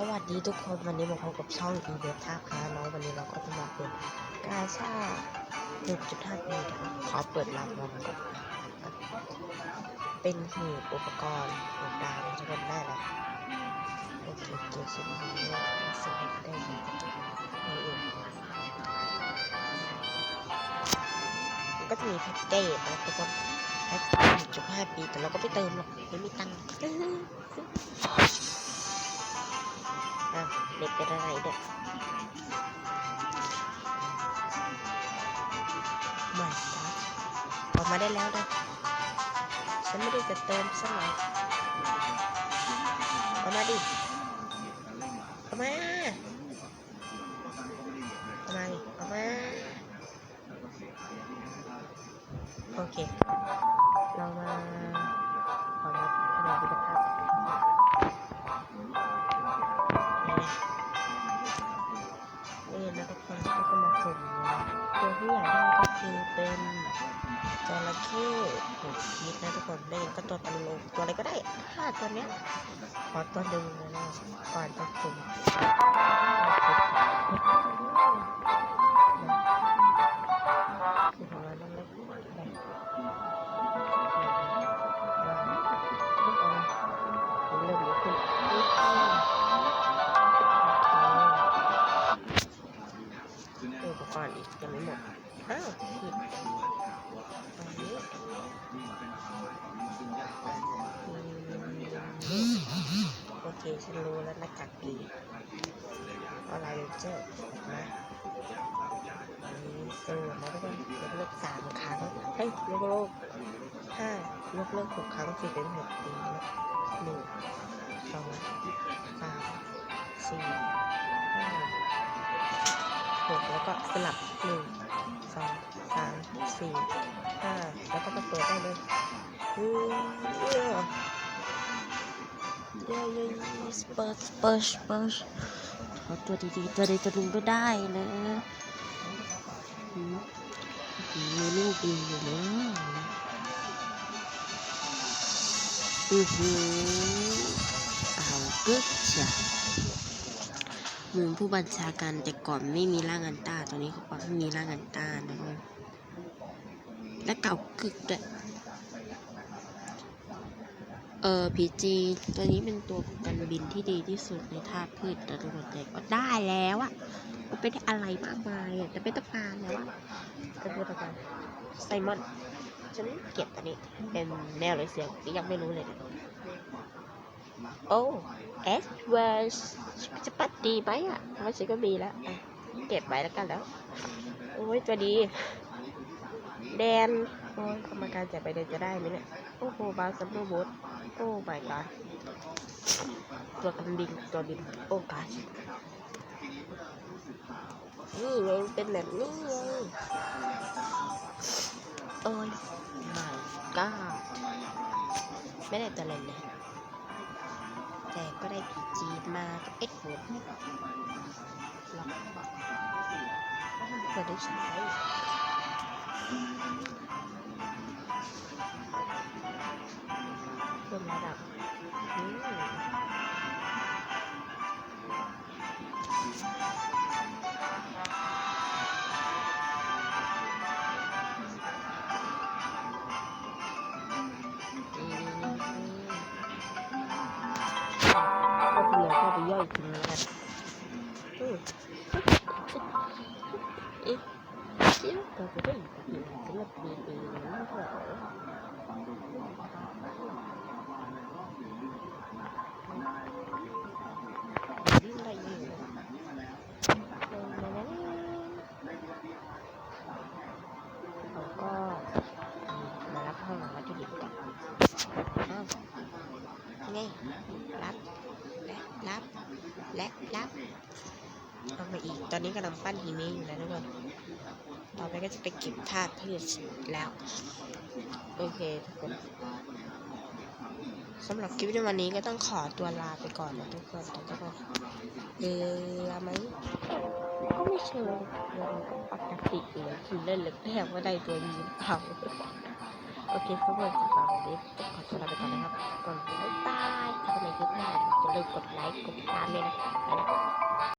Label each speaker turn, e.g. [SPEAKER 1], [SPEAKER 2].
[SPEAKER 1] สวัสดีทุกคนวันนี้มาพบกับช่องอีเวนท่าค้าน้องวันนี้เราก็จะมาเปิดกาชา1.5ปีครับขอเปิดรางวัลก่อนเป็นหีบอุปกรณ์หกดาวจะเป็นได้แล้วโอเคเกียร์ชิ้นนี้สิ่งที่ได้ดีนี่เองก็จะมีแพ็กเกจนะทุกคนแพ็กเกจ1.5ปีแต่เราก็ไม่เติมหรอกไม่มีตังค์ อ้าวเด็กเป็นอะไรเนี่ยม่จ้ะออกมาได้แล้วนะฉันไม่ได้จะเติมสักหน่อยออกมาดิออกมาออกมาดิออกมาโอเค ตัวที่อยากได้ก็คือเป็นจระเข้หกชีสนะทุกคนได้ก็ตัวตลกตัวอะไรก็ได้ถ้าตัวเนี้ยขอตัวดึงนะนะก่อนจะสุ่มคือ กรณ์อีกยังไม่หมดอ้าวผิดตอนนี้โอเคฉันรู้แล้วหน้ากากดีออนไลน์เจอร์นะอันนี้สู้นะทุกคนยกเลิกสามครั้งเฮ้ยยกเลิกห้ายกเลิกหกครั้งสี่เป็นหกปีหนึ่งสองสามสี่ห้า แล้วก็สลับหนึ่งสองสามสี่ห้าแล้วก็มาเปิดได้เลยอือเย้เย้เย้สเปิร์สเปิร์สเปิร์สเอาตัวดีๆตัวใดตัวหนึ่งก็ได้นะอืมมีลูกดีอยู่นะอือหือเอากึกเชี มุมผู้บัญชาการแต่ก่อนไม่มีร่างอันต้าตอนนี้เขาปรับให้มีร่างอันต้านะเว้ยและเก่ากึกด้วยเออพีจีตัวนี้เป็นตัวกันบินที่ดีที่สุดในธาตุพืชแต่ตัวแต่ก็ได้แล้วอะมันเป็นอะไรมากมายอะแต่ไม่ต้องการแล้วอะจะพูดอะไรไซมอนฉันเก็บอันนี้เป็นแนวเลยเสียงยังไม่รู้เลยนะ โอ้เอสเวอร์จะปัดดีไหมอะเพราะว่าฉันก็มีแล้วเก็บไว้แล้วกันแล้ว โอ้ยตัวดี แดน โอ้ยกรรมการจับไปเดนจะได้ไหมเนี่ย โอ้โห บาซัมเบอร์บูทโอ้ my god ตัวกันบินตัวบินโอ้ god นี่ไงเป็นแบบนี้ไงโอ้ย my god ไม่ได้ตัวอะไรเลย แต่ก็ได้ผีจีนมากับเอ็ดเวิร์ดล็อกเปิดได้ใช้เพิ่มระดับ อเข้าไปย่อยกินแล้ และรับเอามาอีก ตอนนี้กำลังปั้นหิมะอยู่นะทุกคน ต่อไปก็จะไปเก็บธาตุพืชแล้ว โอเคทุกคนสำหรับคลิปในวันนี้ก็ต้องขอตัวลาไปก่อนนะทุกคนแต่ก็เรือไหมก็ไม่เชิงเรือมันก็ปกติเลยคือเล่นเล็กแทบว่าได้ตัวยีนเผาโอ เคสำหรับสำหรับวันนี้ขอตัวลาไปก่อนนะครับก่อนบ๊ายบายเจอกันใหม่คลิปหน้าจออย่าลืมกดไลค์กดติดตามด้วยนะไปละ